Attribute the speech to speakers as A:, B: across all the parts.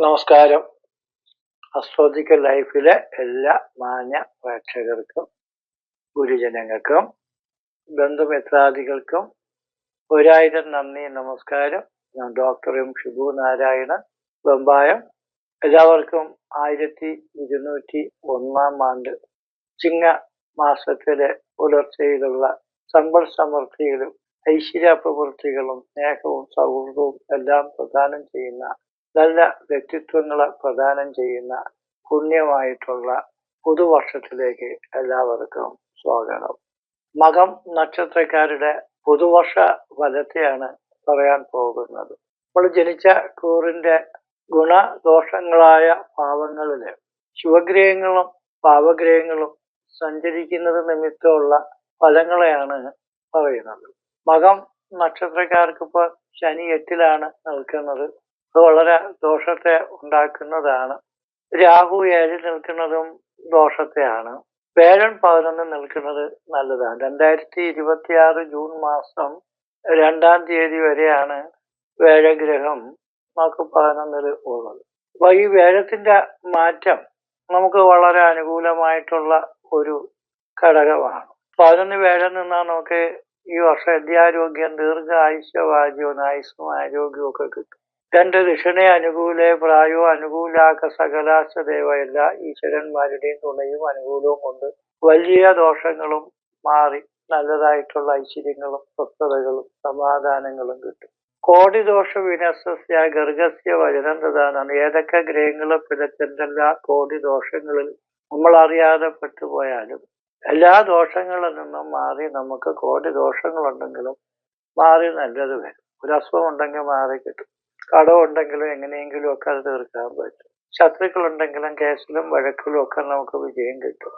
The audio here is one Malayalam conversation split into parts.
A: നമസ്കാരം. അസ്ട്രോളജിക്കൽ ലൈഫിലെ എല്ലാ മാന്യ പ്രേക്ഷകർക്കും ഗുരുജനങ്ങൾക്കും ബന്ധുമിത്രാദികൾക്കും ഒരായിരം നന്ദി നമസ്കാരം. ഞാൻ ഡോക്ടർ എം ഷിബു നാരായണൻ വെമ്പായം എല്ലാവർക്കും ആയിരത്തി ഇരുന്നൂറ്റി ഒന്നാം ആണ്ട് ചിങ്ങ മാസത്തിലെ പുലർച്ചയിലുള്ള സമ്പൽ സമൃദ്ധികളും ഐശ്വര്യ പ്രവൃത്തികളും സ്നേഹവും സൗഹൃദവും എല്ലാം പ്രദാനം ചെയ്യുന്ന നല്ല വ്യക്തിത്വങ്ങളെ പ്രദാനം ചെയ്യുന്ന പുണ്യമായിട്ടുള്ള പുതുവർഷത്തിലേക്ക് എല്ലാവർക്കും സ്വാഗതം. മകം നക്ഷത്രക്കാരുടെ പുതുവർഷ ഫലത്തെയാണ് പറയാൻ പോകുന്നത്. നമ്മൾ ജനിച്ച കൂറിന്റെ ഗുണദോഷങ്ങളായ പാവങ്ങളിൽ ശുഭഗ്രഹങ്ങളും പാവഗ്രഹങ്ങളും സഞ്ചരിക്കുന്നത് നിമിത്തമുള്ള ഫലങ്ങളെയാണ് പറയുന്നത്. മകം നക്ഷത്രക്കാർക്കിപ്പോ ശനി എട്ടിലാണ് നിൽക്കുന്നത്. അത് വളരെ ദോഷത്തെ ഉണ്ടാക്കുന്നതാണ്. രാഹു ഏഴിൽ നിൽക്കുന്നതും ദോഷത്തെയാണ്. വേഴൻ പതിനൊന്ന് നിൽക്കുന്നത് നല്ലതാണ്. രണ്ടായിരത്തി ഇരുപത്തി ആറ് ജൂൺ മാസം രണ്ടാം തീയതി വരെയാണ് വേഴഗ്രഹം നമുക്ക് പതിനൊന്നിൽ ഉള്ളത്. അപ്പൊ ഈ വേഴത്തിന്റെ മാറ്റം നമുക്ക് വളരെ അനുകൂലമായിട്ടുള്ള ഒരു ഘടകമാണ്. പതിനൊന്ന് വേഴം നിന്നാൽ നമുക്ക് ഈ വർഷം ആരോഗ്യം ദീർഘ ആയുഷ്യവാദ്യവും ആയുസ്സും ആരോഗ്യവും ഒക്കെ കിട്ടും. രണ്ട് ദിഷണെ അനുകൂലെ പ്രായോ അനുകൂലാക്ക സകലാശദേവ എല്ലാ ഈശ്വരന്മാരുടെയും തുണയും അനുകൂലവും കൊണ്ട് വലിയ ദോഷങ്ങളും മാറി നല്ലതായിട്ടുള്ള ഐശ്വര്യങ്ങളും സ്വസ്ഥതകളും സമാധാനങ്ങളും കിട്ടും. കോടി ദോഷ വിനസ്യ ഗർഗസ്യ വചനം വചനന്തതാണ് ഏതൊക്കെ ഗ്രഹങ്ങളെ പിടച്ചെന്തെല്ലാ കോടി ദോഷങ്ങളിൽ നമ്മൾ അറിയാതെ പെട്ടുപോയാലും എല്ലാ ദോഷങ്ങളിൽ നിന്നും മാറി നമുക്ക് കോടി ദോഷങ്ങളുണ്ടെങ്കിലും മാറി നല്ലത് വരും. ഒരു അസുഖം ഉണ്ടെങ്കിൽ മാറി കിട്ടും. കടമുണ്ടെങ്കിലും എങ്ങനെയെങ്കിലും ഒക്കെ അത് തീർക്കാൻ പറ്റും. ശത്രുക്കളുണ്ടെങ്കിലും കേസിലും വഴക്കിലും ഒക്കെ നമുക്ക് വിജയം കിട്ടും.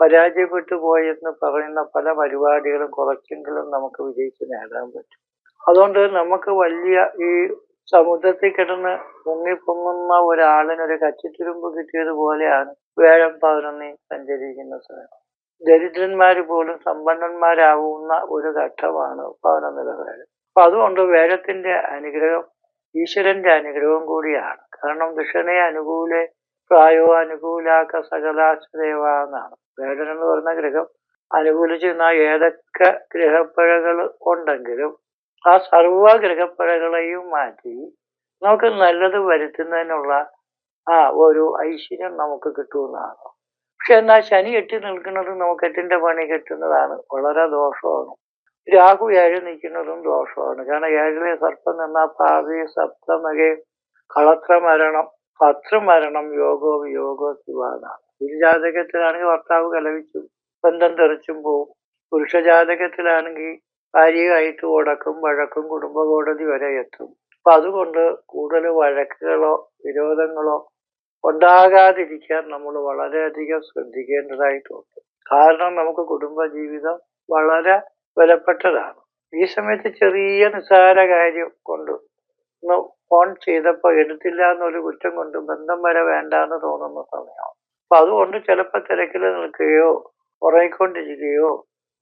A: പരാജയപ്പെട്ടു പോയെന്ന് പറയുന്ന പല പരിപാടികളും കുറച്ചെങ്കിലും നമുക്ക് വിജയിച്ച് നേടാൻ പറ്റും. അതുകൊണ്ട് നമുക്ക് വലിയ ഈ സമുദ്രത്തിൽ കിടന്ന് മുങ്ങിപ്പൊങ്ങുന്ന ഒരാളിനൊരു കച്ചിത്തുരുമ്പ് കിട്ടിയതുപോലെയാണ് വേഴം പതിനൊന്നി സഞ്ചരിക്കുന്ന സമയം. ദരിദ്രന്മാർ പോലും സമ്പന്നന്മാരാവുന്ന ഒരു ഘട്ടമാണ് പതിനൊന്നിലെ വേഴം. അപ്പൊ അതുകൊണ്ട് വേഴത്തിന്റെ അനുഗ്രഹം ഈശ്വരന്റെ അനുഗ്രഹവും കൂടിയാണ്. കാരണം ദക്ഷിണയെ അനുകൂല പ്രായോ അനുകൂലാക്ക സകലാശദേവ എന്നാണ്. വേടൻ എന്ന് പറയുന്ന ഗ്രഹം അനുകൂലിച്ചിരുന്ന ഏതൊക്കെ ഗ്രഹപ്പഴകൾ ഉണ്ടെങ്കിലും ആ സർവ ഗ്രഹപ്പഴകളെയും മാറ്റി നമുക്ക് നല്ലത് വരുത്തുന്നതിനുള്ള ആ ഒരു ഐശ്വര്യം നമുക്ക് കിട്ടുമെന്നാണ്. പക്ഷെ എന്നാൽ ശനി എട്ടി നിൽക്കുന്നത് നമുക്ക് എട്ടിന്റെ പണി കിട്ടുന്നതാണ്. വളരെ ദോഷമാണ്. രാഹു ഏഴ് നിൽക്കുന്നതും ദോഷമാണ്. കാരണം ഏഴിലെ സർപ്പം നിന്ന ഭാവി സപ്തമകെ കളത്ര മരണം പത്ര മരണം യോഗോ വിയോഗോ ശിവാന ജാതകത്തിലാണെങ്കിൽ ഭർത്താവ് കലവിച്ചും ബന്ധം തെറിച്ചും പോവും. പുരുഷ ജാതകത്തിലാണെങ്കിൽ ഭാര്യയായിട്ട് ഉടക്കും വഴക്കും കുടുംബ കോടതി വരെ എത്തും. അപ്പൊ അതുകൊണ്ട് കൂടുതൽ വഴക്കുകളോ വിരോധങ്ങളോ ഉണ്ടാകാതിരിക്കാൻ നമ്മൾ വളരെയധികം ശ്രദ്ധിക്കേണ്ടതായിട്ടുണ്ട്. കാരണം നമുക്ക് കുടുംബ ജീവിതം വളരെ വിലപ്പെട്ടതാണ്. ഈ സമയത്ത് ചെറിയ നിസ്സാര കാര്യം കൊണ്ട് ഒന്ന് ഫോൺ ചെയ്തപ്പോൾ എടുത്തില്ല എന്നൊരു കുറ്റം കൊണ്ട് ബന്ധം വരെ വേണ്ട എന്ന് തോന്നുന്ന സമയമാണ് അപ്പൊ അതുകൊണ്ട് ചിലപ്പോൾ തിരക്കിൽ നിൽക്കുകയോ ഉറങ്ങിക്കൊണ്ടിരിക്കുകയോ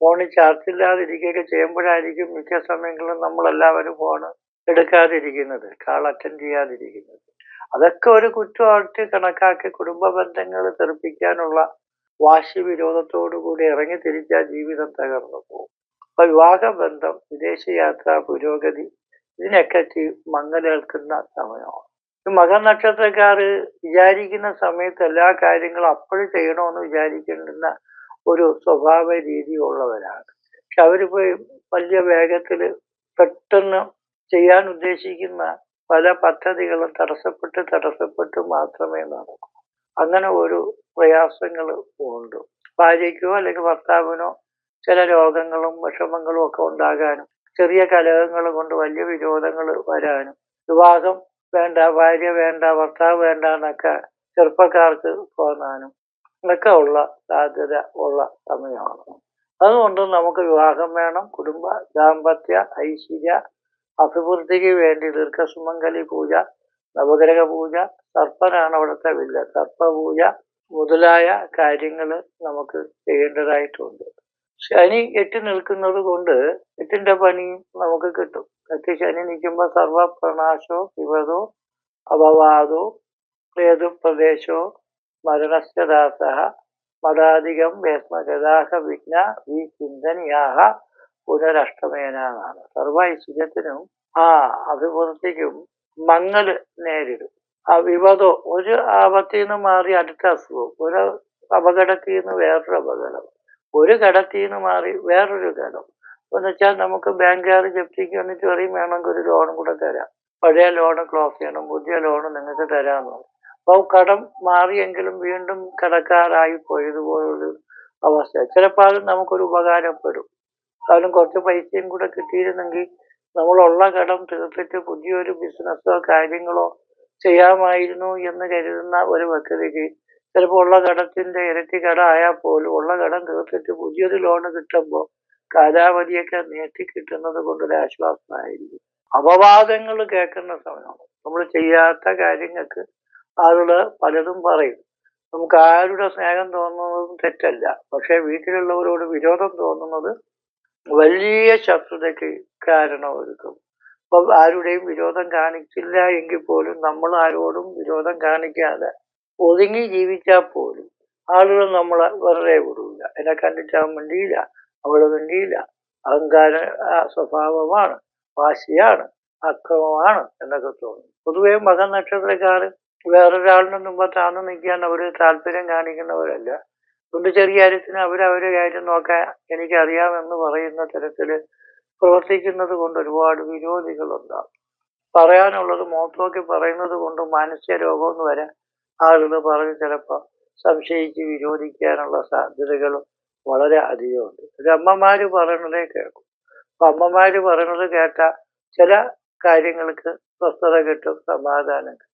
A: ഫോണിൽ ചാർജ് ഇല്ലാതിരിക്കുകയൊക്കെ ചെയ്യുമ്പോഴായിരിക്കും മിക്ക സമയങ്ങളിലും നമ്മളെല്ലാവരും ഫോൺ എടുക്കാതിരിക്കുന്നത് കാൾ അറ്റൻഡ് ചെയ്യാതിരിക്കുന്നത്. അതൊക്കെ ഒരു കുറ്റമായിട്ട് കണക്കാക്കി കുടുംബ ബന്ധങ്ങൾ തെറിപ്പിക്കാനുള്ള വാശി വിരോധത്തോടു കൂടി ഇറങ്ങി തിരിച്ചാൽ ജീവിതം തകർന്നു പോകും. അപ്പൊ വിവാഹബന്ധം വിദേശയാത്ര പുരോഗതി ഇതിനൊക്കെ മങ്ങലേൽക്കുന്ന സമയമാണ്. മകനക്ഷത്രക്കാർ വിചാരിക്കുന്ന സമയത്ത് എല്ലാ കാര്യങ്ങളും അപ്പോഴും ചെയ്യണമെന്ന് വിചാരിക്കേണ്ടുന്ന ഒരു സ്വഭാവ രീതി ഉള്ളവരാണ് പക്ഷെ അവരിപ്പോ വലിയ വേഗത്തിൽ പെട്ടെന്ന് ചെയ്യാൻ ഉദ്ദേശിക്കുന്ന പല പദ്ധതികളും തടസ്സപ്പെട്ട് തടസ്സപ്പെട്ട് മാത്രമേ നടക്കൂ. അങ്ങനെ ഒരു പ്രയാസങ്ങൾ ഉണ്ട്. ഭാര്യയ്ക്കോ അല്ലെങ്കിൽ ഭർത്താവിനോ ചില രോഗങ്ങളും വിഷമങ്ങളും ഒക്കെ ഉണ്ടാകാനും ചെറിയ കലഹങ്ങൾ കൊണ്ട് വലിയ വിരോധങ്ങൾ വരാനും വിവാഹം വേണ്ട ഭാര്യ വേണ്ട ഭർത്താവ് വേണ്ട എന്നൊക്കെ ചെറുപ്പക്കാർക്ക് തോന്നാനും ഒക്കെ ഉള്ള സാധ്യത ഉള്ള സമയമാണ്. അതുകൊണ്ട് നമുക്ക് വിവാഹം വേണം കുടുംബ ദാമ്പത്യ ഐശ്വര്യ അഭിവൃദ്ധിക്ക് വേണ്ടി ദീർഘസുമംഗലി പൂജ നവഗ്രഹ പൂജ സർപ്പനാണ് അവിടുത്തെ വില്ല. സർപ്പപൂജ മുതലായ കാര്യങ്ങൾ നമുക്ക് ചെയ്യേണ്ടതായിട്ടുണ്ട്. ശനി എട്ടി നിൽക്കുന്നത് കൊണ്ട് എട്ടിന്റെ പണിയും നമുക്ക് കിട്ടും. എട്ടി ശനി നിൽക്കുമ്പോൾ സർവപ്രണാശോ വിപതോ അപവാദോ ഏതു പ്രദേശോ മരണസ്യ മതാധികം വേസ്മഗതാഹ വിഘ്ന വി ചിന്തനിയാഹ പുനരഷ്ടമേനാണ് സർവ ഐശ്വര്യത്തിനും ആ അഭിവൃദ്ധിക്കും മങ്ങൽ നേരിടും. ആ വിപതോ ഒരു ആപത്തിൽ നിന്ന് മാറി അടുത്ത അസുഖം ഒരു അപകടത്തിൽ നിന്ന് വേറൊരു അപകടം. ഒരു കടത്തിൽ നിന്ന് മാറി വേറൊരു കടം. എന്ന് വെച്ചാൽ നമുക്ക് ബാങ്കുകാർ ജപ്തിക്ക് വന്നിട്ട് പറയും വേണമെങ്കിൽ ഒരു ലോണും കൂടെ തരാം. പഴയ ലോണ് ക്ലോസ് ചെയ്യണം. പുതിയ ലോണ് നിങ്ങൾക്ക് തരാമെന്ന് അപ്പോൾ കടം മാറിയെങ്കിലും വീണ്ടും കടക്കാരായി പോയതുപോലൊരു അവസ്ഥ. ചിലപ്പോൾ അത് നമുക്കൊരു ഉപകാരപ്പെടും. കാരണം കുറച്ച് പൈസയും കൂടെ കിട്ടിയിരുന്നെങ്കിൽ നമ്മളുള്ള കടം തീർത്തിട്ട് പുതിയൊരു ബിസിനസ്സോ കാര്യങ്ങളോ ചെയ്യാമായിരുന്നു എന്ന് കരുതുന്ന ഒരു വ്യക്തിക്ക് ചിലപ്പോൾ ഉള്ള കടത്തിന്റെ ഇരട്ടി കട ആയാൽ പോലും ഉള്ള കടം തീർത്തിട്ട് പുതിയൊരു ലോൺ കിട്ടുമ്പോൾ കാലാവധിയൊക്കെ നീട്ടി കിട്ടുന്നത് കൊണ്ടൊരു ആശ്വാസമായിരിക്കും. അപവാദങ്ങൾ കേൾക്കുന്ന സമയമാണ്. നമ്മൾ ചെയ്യാത്ത കാര്യങ്ങൾക്ക് ആളുകൾ പലതും പറയും. നമുക്ക് ആരുടെ സ്നേഹം തോന്നുന്നതും തെറ്റല്ല. പക്ഷെ വീട്ടിലുള്ളവരോട് വിരോധം തോന്നുന്നത് വലിയ ശത്രുതയ്ക്ക് കാരണമൊരുക്കും അപ്പം ആരുടെയും വിരോധം കാണിച്ചില്ല എങ്കിൽ പോലും നമ്മൾ ആരോടും വിരോധം കാണിക്കാതെ ഒതുങ്ങി ജീവിച്ചാൽ പോലും ആളുകൾ നമ്മളെ വെറുതെ വിടില്ല എന്നെ കണ്ടിട്ട് അവൻ മിണ്ടിയില്ല അവൾ മിണ്ടിയില്ല അഹങ്കാര സ്വഭാവമാണ് വാശിയാണ് അക്രമമാണ് എന്നൊക്കെ തോന്നും. പൊതുവെ മകനക്ഷത്രക്കാർ വേറൊരാളിന് മുമ്പ് താന്നു നിൽക്കാൻ അവർ താല്പര്യം കാണിക്കുന്നവരല്ല. അതുകൊണ്ട് ചെറിയ കാര്യത്തിന് അവരവരെ കാര്യം നോക്കാൻ എനിക്കറിയാമെന്ന് പറയുന്ന തരത്തിൽ പ്രവർത്തിക്കുന്നത് കൊണ്ട് ഒരുപാട് വിരോധികളുണ്ടാകും പറയാനുള്ളത് മോത്തോക്കി പറയുന്നത് കൊണ്ട് മാനസിക രോഗമെന്ന് വരെ ആളുകൾ പറഞ്ഞ് ചിലപ്പോൾ സംശയിച്ച് വിരോധിക്കാനുള്ള സാധ്യതകളും വളരെ അധികമുണ്ട്. ഇത് അമ്മമാര് പറയണതേ കേൾക്കും. അപ്പൊ അമ്മമാര് പറയണത് കേട്ട ചില കാര്യങ്ങൾക്ക് സ്വസ്ഥത കിട്ടും സമാധാനം കിട്ടും.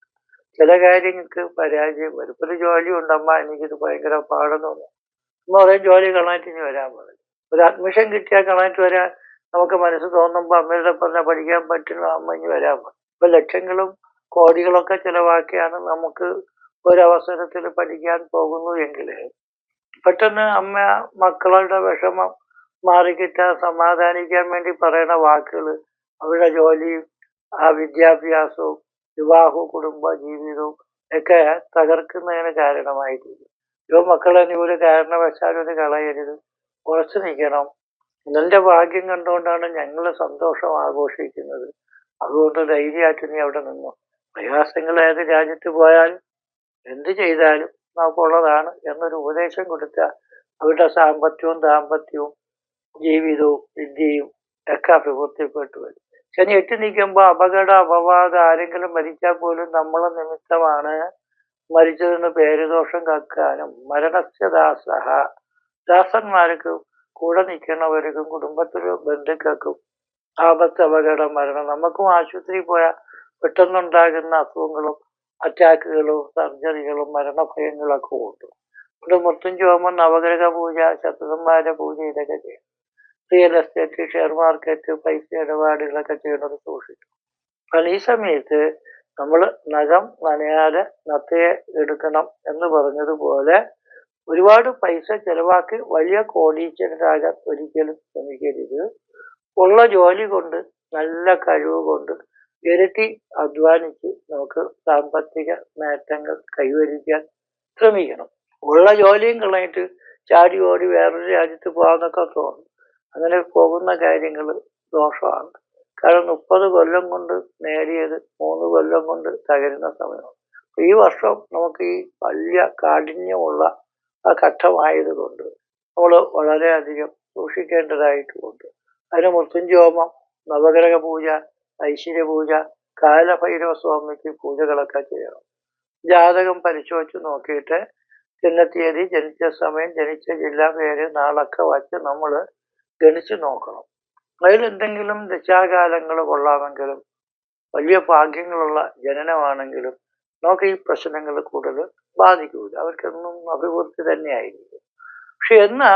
A: ചില കാര്യങ്ങൾക്ക് പരാജയം വരും. ഒരു ജോലി ഉണ്ടമ്മ എനിക്കിത് ഭയങ്കര പാടെന്ന് അമ്മ പറയും ജോലി ഇനി വരാൻ പറഞ്ഞു ഒരു അഡ്മിഷൻ കിട്ടിയാൽ കളഞ്ഞിട്ട് വരാൻ നമുക്ക് മനസ്സ് തോന്നുമ്പോൾ അമ്മയുടെ പറഞ്ഞ പഠിക്കാൻ പറ്റുന്ന അമ്മ ഇനി വരാൻ പറഞ്ഞു ഇപ്പൊ ലക്ഷങ്ങളും കോടികളൊക്കെ ചിലവാക്കിയാണ് നമുക്ക് ഒരവസരത്തിൽ പഠിക്കാൻ പോകുന്നു എങ്കിൽ പെട്ടെന്ന് അമ്മ മക്കളുടെ വിഷമം മാറിക്കിട്ടാൻ സമാധാനിക്കാൻ വേണ്ടി പറയുന്ന വാക്കുകൾ അവരുടെ ജോലിയും ആ വിദ്യാഭ്യാസവും വിവാഹവും കുടുംബ ജീവിതവും ഒക്കെ തകർക്കുന്നതിന് കാരണമായിട്ടുണ്ട് യോ മക്കളെ നീ ഒരു കാരണവശാലും ഇത് കളയരുത്. ഉറച്ചു നിൽക്കണം. നിന്റെ ഭാഗ്യം കണ്ടുകൊണ്ടാണ് ഞങ്ങൾ സന്തോഷം ആഘോഷിക്കുന്നത്. അതുകൊണ്ട് ധൈര്യമായിട്ട് നീ അവിടെ നിന്നു. പ്രയാസങ്ങൾ ഏത് രാജ്യത്ത് പോയാലും എന്ത് ചെയ്താലും നമുക്കുള്ളതാണ് എന്നൊരു ഉപദേശം കൊടുത്ത അവരുടെ സാമ്പത്തികവും ദാമ്പത്യവും ജീവിതവും വിദ്യയും ഒക്കെ അഭിവൃദ്ധിപ്പെട്ടു വരും. ശനി എട്ടി നിൽക്കുമ്പോൾ അപകട അപവാദം ആരെങ്കിലും മരിച്ചാൽ പോലും നമ്മളെ നിമിത്തമാണ് മരിച്ചതെന്ന് പേരുദോഷം കക്കാനും മരണസ്യദാസഹ ദാസന്മാർക്കും കൂടെ നിൽക്കുന്നവർക്കും കുടുംബത്തിലും ബന്ധുക്കൾക്കും ആപത്ത് അപകടം മരണം നമുക്കും ആശുപത്രിയിൽ പോയാൽ പെട്ടെന്നുണ്ടാകുന്ന അസുഖങ്ങളും അറ്റാക്കുകളും സർജറികളും മരണഭയങ്ങളൊക്കെ ഉണ്ട് ഇവിടെ മൊത്തം ചോമൻ നവഗ്രഹ പൂജ ശത്രുസംഹാര പൂജ ഇതൊക്കെ ചെയ്യും. റിയൽ എസ്റ്റേറ്റ് ഷെയർ മാർക്കറ്റ് പൈസ ഇടപാടുകളൊക്കെ ചെയ്യുന്നത് സൂക്ഷിക്കും. അപ്പോൾ ഈ സമയത്ത് നമ്മൾ നഖം നനയാതെ നത്തയെ എടുക്കണം എന്ന് പറഞ്ഞതുപോലെ ഒരുപാട് പൈസ ചെലവാക്കി വലിയ കോടീശ്വരരാകാൻ ഒരിക്കലും ശ്രമിക്കരുത്. ഉള്ള ജോലി കൊണ്ട് നല്ല കഴിവ് കൊണ്ട് ഇരട്ടി അധ്വാനിച്ച് നമുക്ക് സാമ്പത്തിക നേട്ടങ്ങൾ കൈവരിക്കാൻ ശ്രമിക്കണം. ഉള്ള ജോലിയും കളഞ്ഞിട്ട് ചാടി ഓടി വേറൊരു രാജ്യത്ത് പോകാന്നൊക്കെ തോന്നും. അങ്ങനെ പോകുന്ന കാര്യങ്ങൾ ദോഷമാണ്. കാരണം മുപ്പത് കൊല്ലം കൊണ്ട് നേടിയത് മൂന്ന് കൊല്ലം കൊണ്ട് തകരുന്ന സമയമാണ്. ഈ വർഷം നമുക്ക് ഈ വലിയ കാഠിന്യമുള്ള ഘട്ടമായതുകൊണ്ട് നമ്മൾ വളരെയധികം സൂക്ഷിക്കേണ്ടതായിട്ടുമുണ്ട് അതിന് മൃത്യുഞ്ജോമം നവഗ്രഹ പൂജ ഐശ്വര്യ പൂജ കാലഭൈരവ സ്വാമിക്ക് പൂജകളൊക്കെ ചെയ്യണം. ജാതകം പരിശോധിച്ച് നോക്കിയിട്ട് ജനനത്തീയതി ജനിച്ച സമയം ജനിച്ച ജില്ലാ പേര് നാളൊക്കെ വച്ച് നമ്മൾ ഗണിച്ച് നോക്കണം. അതിലെന്തെങ്കിലും ദശാകാലങ്ങൾ കൊള്ളാമെങ്കിലും വലിയ ഭാഗ്യങ്ങളുള്ള ജനനമാണെങ്കിലും നമുക്ക് ഈ പ്രശ്നങ്ങൾ കൂടുതൽ ബാധിക്കൂല. അവർക്കൊന്നും അഭിവൃദ്ധി തന്നെയായിരിക്കും. പക്ഷെ എന്നാ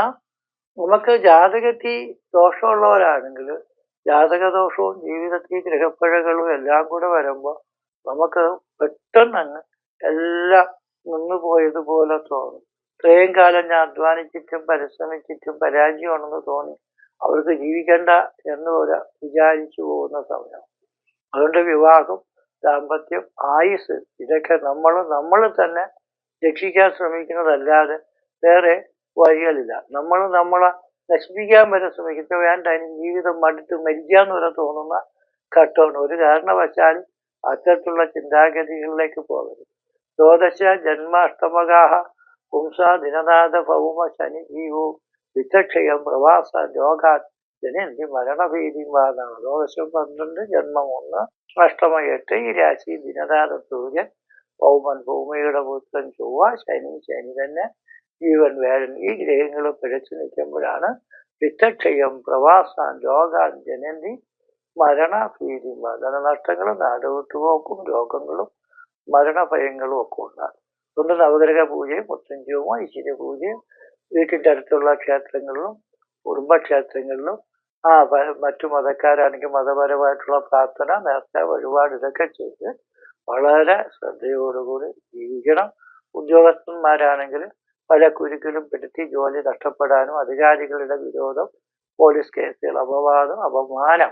A: നമുക്ക് ജാതകത്തിൽ ദോഷമുള്ളവരാണെങ്കിൽ ജാതകദോഷവും ജീവിതത്തിൽ ഗ്രഹപ്പിഴകളും എല്ലാം കൂടെ വരുമ്പോൾ നമുക്ക് പെട്ടെന്ന് അങ്ങ് എല്ലാം നിന്നു പോയതുപോലെ തോന്നും. ഇത്രയും കാലം ഞാൻ അധ്വാനിച്ചിട്ടും പരിശ്രമിച്ചിട്ടും പരാജയമാണെന്ന് തോന്നി. അവർക്ക് ജീവിക്കണ്ട എന്ന് പോലെ വിചാരിച്ചു പോകുന്ന സമയം. അതുകൊണ്ട് വിവാഹം ദാമ്പത്യം ആയുസ് ഇതൊക്കെ നമ്മൾ നമ്മൾ തന്നെ രക്ഷിക്കാൻ ശ്രമിക്കുന്നതല്ലാതെ വേറെ വഴികളില്ല. നമ്മൾ നമ്മളെ നശിപ്പിക്കാൻ വരെ ശ്രമിക്കുന്നത് വേണ്ട ഇനി ജീവിതം മടുത്ത് മരിക്കാന്ന് വരെ തോന്നുന്ന ഘട്ടമാണ്. ഒരു കാരണവശാലും അത്തരത്തിലുള്ള ചിന്താഗതികളിലേക്ക് പോകരുത്. ദ്വാദശ ജന്മാഷ്ടമകാഹ പുംസ ദിനനാഥ ഭൗമ ശനി ജീവോ വിത്തക്ഷയം പ്രവാസ രോഗാ ജനന്തി മരണഭീതിയും വാദാണ്. ദ്വാദശം പന്ത്രണ്ട് ജന്മം ഒന്ന് അഷ്ടമ എട്ട് ഈ രാശി ദിനനാഥ സൂര്യൻ ഭൗമൻ ഭൂമിയുടെ പുത്രൻ ചൊവ്വ ശനി ശനി തന്നെ ജീവൻ വേഴൻ ഈ ഗ്രഹങ്ങൾ പിഴച്ചു നിൽക്കുമ്പോഴാണ് വിത്തക്ഷയം പ്രവാസാൻ രോഗാൻ ജനന്തി മരണഭീതി ധനനഷ്ടങ്ങളും നാടുവിട്ടുപോക്കും രോഗങ്ങളും മരണഭയങ്ങളും ഒക്കെ ഉണ്ടാകും. അതുകൊണ്ട് നവഗ്രഹ പൂജയും മുത്തഞ്ചുവും ഐശ്വര്യ പൂജയും വീട്ടിന്റെ അടുത്തുള്ള ക്ഷേത്രങ്ങളിലും കുടുംബക്ഷേത്രങ്ങളിലും ആ മറ്റു മതക്കാരാണെങ്കിൽ മതപരമായിട്ടുള്ള പ്രാർത്ഥന നേർച്ച വഴിപാട് ഇതൊക്കെ ചെയ്ത് വളരെ ശ്രദ്ധയോടുകൂടി ജീവിക്കണം. ഉദ്യോഗസ്ഥന്മാരാണെങ്കിൽ പല കുരുക്കിലും പെടുത്തി ജോലി നഷ്ടപ്പെടാനും അധികാരികളുടെ വിരോധം പോലീസ് കേസുകൾ അപവാദം അപമാനം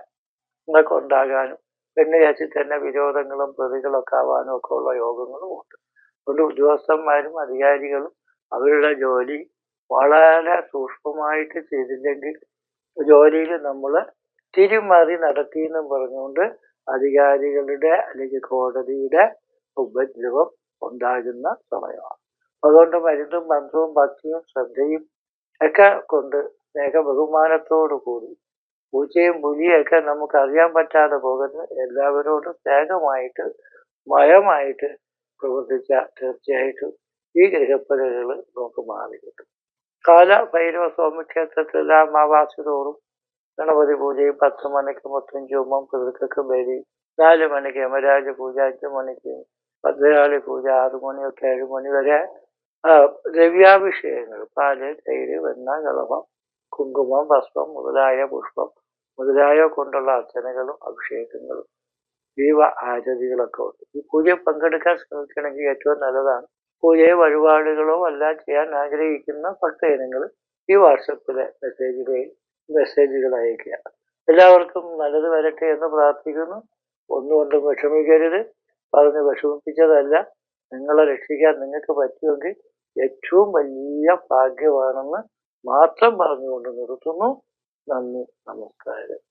A: ഇതൊക്കെ ഉണ്ടാകാനും പെണ്ണ് ചേച്ചി തന്നെ വിരോധങ്ങളും പ്രതികളൊക്കെ ആവാനും ഒക്കെ ഉള്ള യോഗങ്ങളും ഉണ്ട്. അതുകൊണ്ട് ഉദ്യോഗസ്ഥന്മാരും അധികാരികളും അവരുടെ ജോലി വളരെ സൂക്ഷ്മമായിട്ട് ചെയ്തില്ലെങ്കിൽ ജോലിയിൽ നമ്മൾ തിരിമറി നടത്തിയെന്നും പറഞ്ഞുകൊണ്ട് അധികാരികളുടെ അല്ലെങ്കിൽ കോടതിയുടെ ഉപദ്രവം ഉണ്ടാകുന്ന സമയമാണ്. അതുകൊണ്ട് മരുന്നും മന്ത്രവും ഭക്തിയും ശ്രദ്ധയും ഒക്കെ കൊണ്ട് സ്നേഹ ബഹുമാനത്തോടു കൂടി പൂച്ചയും പുലിയൊക്കെ നമുക്ക് അറിയാൻ പറ്റാതെ പോകുന്ന എല്ലാവരോടും സ്നേഹമായിട്ട് മയമായിട്ട് പ്രവർത്തിച്ച തീർച്ചയായിട്ടും ഈ ഗ്രഹപ്പലകൾ നമുക്ക് മാറി കിട്ടും. കാല ഭൈരവ സ്വാമി ക്ഷേത്രത്തിലെല്ലാം അമാവാസി തോറും ഗണപതി പൂജയും പത്ത് മണിക്ക് മൊത്തം ചുമം പിതൃക്കൾക്ക് ബലി നാല് മണിക്ക് യമരാജ പൂജ അഞ്ച് മണിക്ക് ഭദ്രകാളി പൂജ ആറു മണിയൊക്കെ ഏഴ് മണി വരെ ദ്രവ്യാഭിഷേകങ്ങൾ പാൽ തൈര് വെണ്ണ കളവം കുങ്കുമം ഭസ്മം മുതലായ പുഷ്പം മുതലായ കൊണ്ടുള്ള അർച്ചനകളും അഭിഷേകങ്ങളും ജീവ ആചതികളൊക്കെ ഉണ്ട്. ഈ പൂജ പങ്കെടുക്കാൻ ശ്രമിക്കണമെങ്കിൽ ഏറ്റവും നല്ലതാണ് പൂജയോ വഴിപാടുകളോ അല്ല ചെയ്യാൻ ആഗ്രഹിക്കുന്ന ഭക്തജനങ്ങൾ ഈ വാട്സപ്പിലെ മെസ്സേജുകളിൽ മെസ്സേജുകൾ അയക്കുക എല്ലാവർക്കും നല്ലത് വരട്ടെ എന്ന് പ്രാർത്ഥിക്കുന്നു. ഒന്നുകൊണ്ടും വിഷമിക്കരുത്. പറഞ്ഞ് വിഷമിപ്പിച്ചതല്ല. നിങ്ങളെ രക്ഷിക്കാൻ നിങ്ങൾക്ക് പറ്റുമെങ്കിൽ ഏറ്റവും വലിയ ഭാഗ്യമാണെന്ന് മാത്രം പറഞ്ഞുകൊണ്ട് നിർത്തുന്നു. നന്ദി നമസ്കാരം.